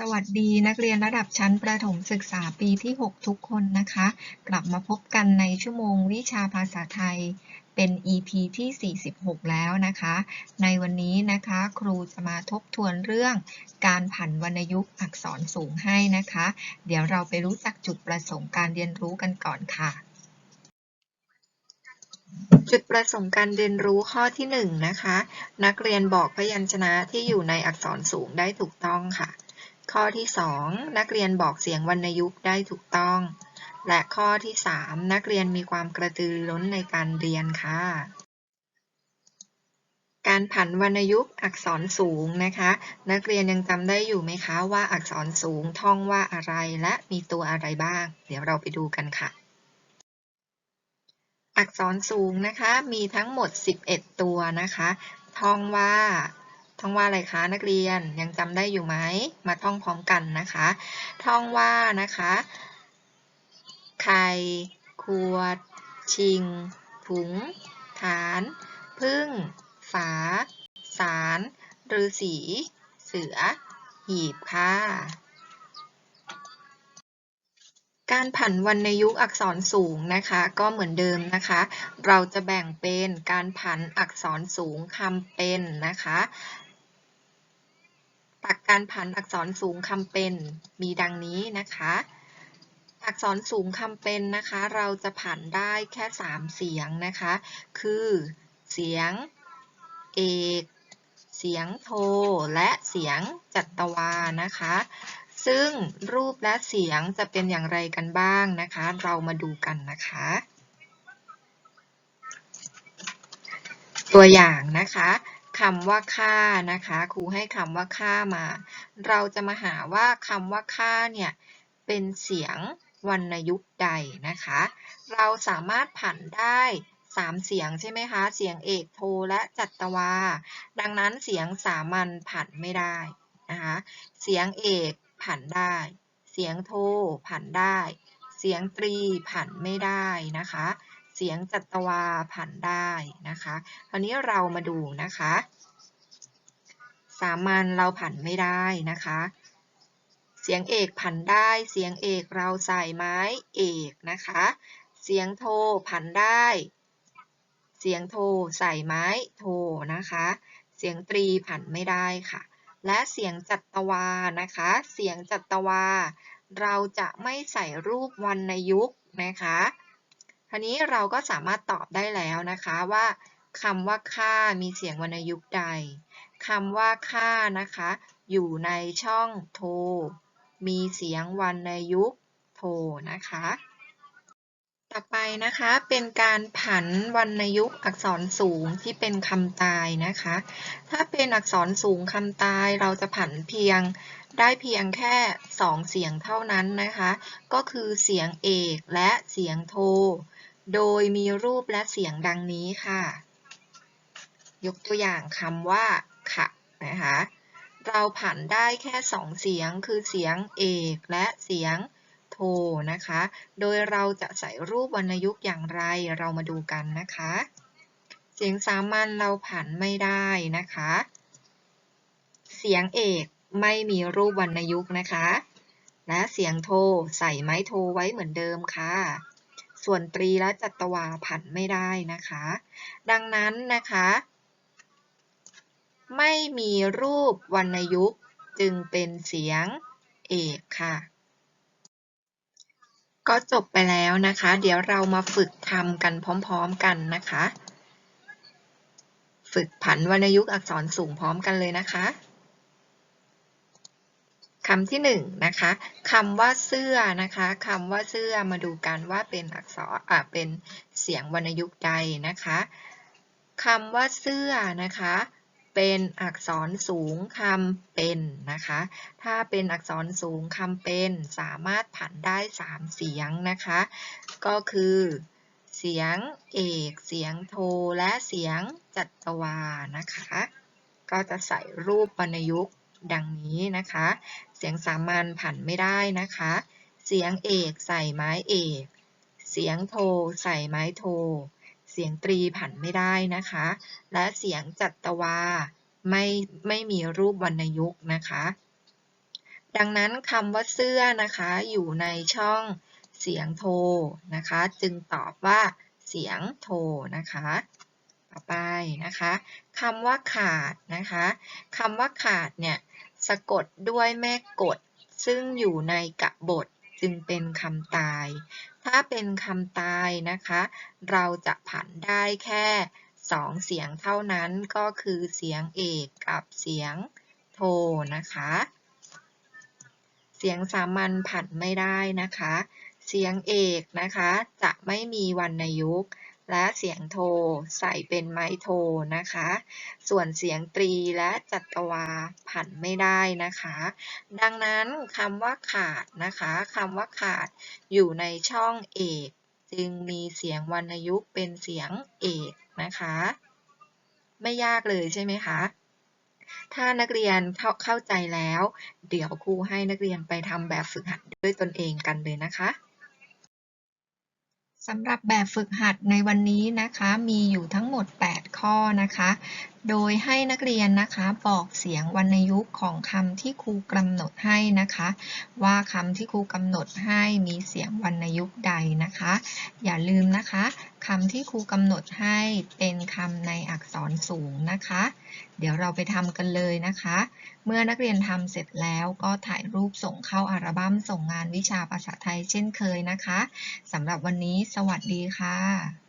สวัสดีนักเรียนระดับชั้นประถมศึกษาปีที่ 6 ทุกคนนะคะ กลับมาพบกันในชั่วโมงวิชาภาษาไทยเป็น EP ที่ 46 แล้วนะคะ ในวันนี้นะคะครูจะมาทบทวนเรื่องการผันวรรณยุกต์อักษรสูงให้นะคะ เดี๋ยวเราไปรู้จักจุดประสงค์การเรียนรู้กันก่อนค่ะจุดประสงค์การเรียนรู้ข้อที่1นะคะ นักเรียนบอกพยัญชนะที่อยู่ในอักษรสูงได้ถูกต้องค่ะ ข้อที่ 2 นักเรียนบอกเสียงวรรณยุกต์ได้ถูกต้อง และข้อที่ 3 นักเรียนมีความกระตือร้นในการเรียนค่ะ การผันวรรณยุกต์อักษรสูงนะคะ นักเรียนยังจำได้อยู่ไหมคะว่าอักษรสูงท่องว่าอะไรและมีตัวอะไรบ้าง เดี๋ยวเราไปดูกันค่ะอักษรสูงนะคะ มีทั้งหมด 11 ตัวนะคะ ท่องว่า ท่องว่าอะไรคะนักเรียนยังจำได้อยู่ไหมมาท่องพร้อมกันนะคะ ท่องว่านะคะไข่ขวด ชิงถุง ฐาน พึ่ง ฝา สารฤาษีเสือ หีบค่ะการผันวรรณยุกต์อักษรสูงนะคะ ก็เหมือนเดิมนะคะ เราจะแบ่งเป็นการผันอักษรสูงคำเป็นนะคะ ตักการผันอักษรสูงคำเป็นมีดังนี้นะคะ อักษรสูงคำเป็นนะคะ เราจะผันได้แค่ 3 เสียงนะคะ คือ เสียงเอกเสียงโทและเสียงจัตวานะคะ ซึ่งรูปและเสียงจะเป็นอย่างไรกันบ้างนะคะ เรามาดูกันนะคะ ตัวอย่างนะคะ คำว่าค่านะคะครูให้คำว่าค่ามา เราจะมาหาว่าคำว่าค่าเนี่ยเป็นเสียงวรรณยุกต์ใดนะคะ เราสามารถผันได้สามเสียงใช่ไหมคะ เสียงเอกโทและจัตวา ดังนั้นเสียงสามัญผันไม่ได้นะคะ เสียงเอกผันได้ เสียงโทผันได้ เสียงตรีผันไม่ได้นะคะ เสียงจัตวาผันได้นะคะ คราวนี้เรามาดูนะคะ สามัญเราผันไม่ได้นะคะ เสียงเอกผันได้ เสียงเอกเราใส่ไม้เอกนะคะ เสียงโทผันได้ เสียงโทใส่ไม้โทนะคะ เสียงตรีผันไม่ได้ค่ะ และเสียงจัตวานะคะ เสียงจัตวา เราจะไม่ใส่รูปวรรณยุกต์นะคะทีนี้เราก็สามารถตอบได้แล้วนะคะว่าคำว่าค่ามีเสียงวรรณยุกต์ใด คำว่าค่านะคะ อยู่ในช่องโท มีเสียงวรรณยุกต์โทนะคะ ต่อไปนะคะเป็นการผันวรรณยุกต์อักษรสูงที่เป็นคำตายนะคะ ถ้าเป็นอักษรสูงคำตายเราจะผันเพียงได้เพียงแค่สองเสียงเท่านั้นนะคะ ก็คือเสียงเอกและเสียงโท โดยมีรูปและเสียงดังนี้ค่ะ ยกตัวอย่างคำว่า ขะนะคะเราผันได้แค่สองเสียงคือเสียงเอกและเสียงโทนะคะ โดยเราจะใส่รูปวรรณยุกต์อย่างไรเรามาดูกันนะคะ เสียงสามัญเราผันไม่ได้นะคะ เสียงเอกไม่มีรูปวรรณยุกต์นะคะ และเสียงโทใส่ไม้โทไว้เหมือนเดิมค่ะ ส่วนตรีและจัตวาผันไม่ได้นะคะ ดังนั้นนะคะ ไม่มีรูปวรรณยุกต์จึงเป็นเสียงเอกค่ะ ก็จบไปแล้วนะคะ เดี๋ยวเรามาฝึกทำกันพร้อมๆกันนะคะ ฝึกผันวรรณยุกต์อักษรสูงพร้อมกันเลยนะคะคำที่หนึ่งนะคะคำว่าเสื้อนะคะคำว่าเสื้อมาดูกันว่าเป็นอักษรอ่าเป็นเสียงวรรณยุกต์ใดนะคะคำว่าเสื้อนะคะ เป็นอักษรสูงคำเป็นนะคะ ถ้าเป็นอักษรสูงคำเป็น สามารถผันได้สามเสียงนะคะ ก็คือเสียงเอก เสียงโท และเสียงจัตวานะคะ ก็จะใส่รูปวรรณยุกต์ดังนี้นะคะ เสียงสามัญผันไม่ได้นะคะ เสียงเอกใส่ไม้เอก เสียงโทใส่ไม้โท เสียงตรีผันไม่ได้นะคะ และเสียงจัตวาไม่ไม่มีรูปวรรณยุกต์นะคะ ดังนั้นคำว่าเสื้อนะคะอยู่ในช่องเสียงโทนะคะ จึงตอบว่าเสียงโทนะคะ ต่อไปนะคะคำว่าขาดนะคะคำว่าขาดเนี่ยสะกดด้วยแม่กดซึ่งอยู่ในกะบท จึงเป็นคำตาย ถ้าเป็นคำตายนะคะ เราจะผันได้แค่สองเสียงเท่านั้นก็คือเสียงเอกกับเสียงโทนะคะ เสียงสามัญผันไม่ได้นะคะ เสียงเอกนะคะจะไม่มีวรรณยุกต์ และเสียงโทใส่เป็นไม้โทนะคะ ส่วนเสียงตรีและจัตวาผันไม่ได้นะคะ ดังนั้นคำว่าขาดนะคะคำว่าขาดอยู่ในช่องเอก จึงมีเสียงวรรณยุกต์เป็นเสียงเอกนะคะ ไม่ยากเลยใช่ไหมคะ ถ้านักเรียนเข้าเข้าใจแล้ว เดี๋ยวครูให้นักเรียนไปทำแบบฝึกหัดด้วยตนเองกันเลยนะคะ สำหรับแบบฝึกหัดในวันนี้นะคะ มีอยู่ทั้งหมด 8 ข้อนะคะ โดยให้นักเรียนนะคะบอกเสียงวรรณยุกต์ของคำที่ครูกำหนดให้นะคะ ว่าคำที่ครูกำหนดให้มีเสียงวรรณยุกต์ใดนะคะ อย่าลืมนะคะคำที่ครูกำหนดให้เป็นคำในอักษรสูงนะคะ เดี๋ยวเราไปทำกันเลยนะคะ เมื่อนักเรียนทำเสร็จแล้วก็ถ่ายรูปส่งเข้าอัลบั้มส่งงานวิชาภาษาไทยเช่นเคยนะคะสำหรับวันนี้สวัสดีค่ะ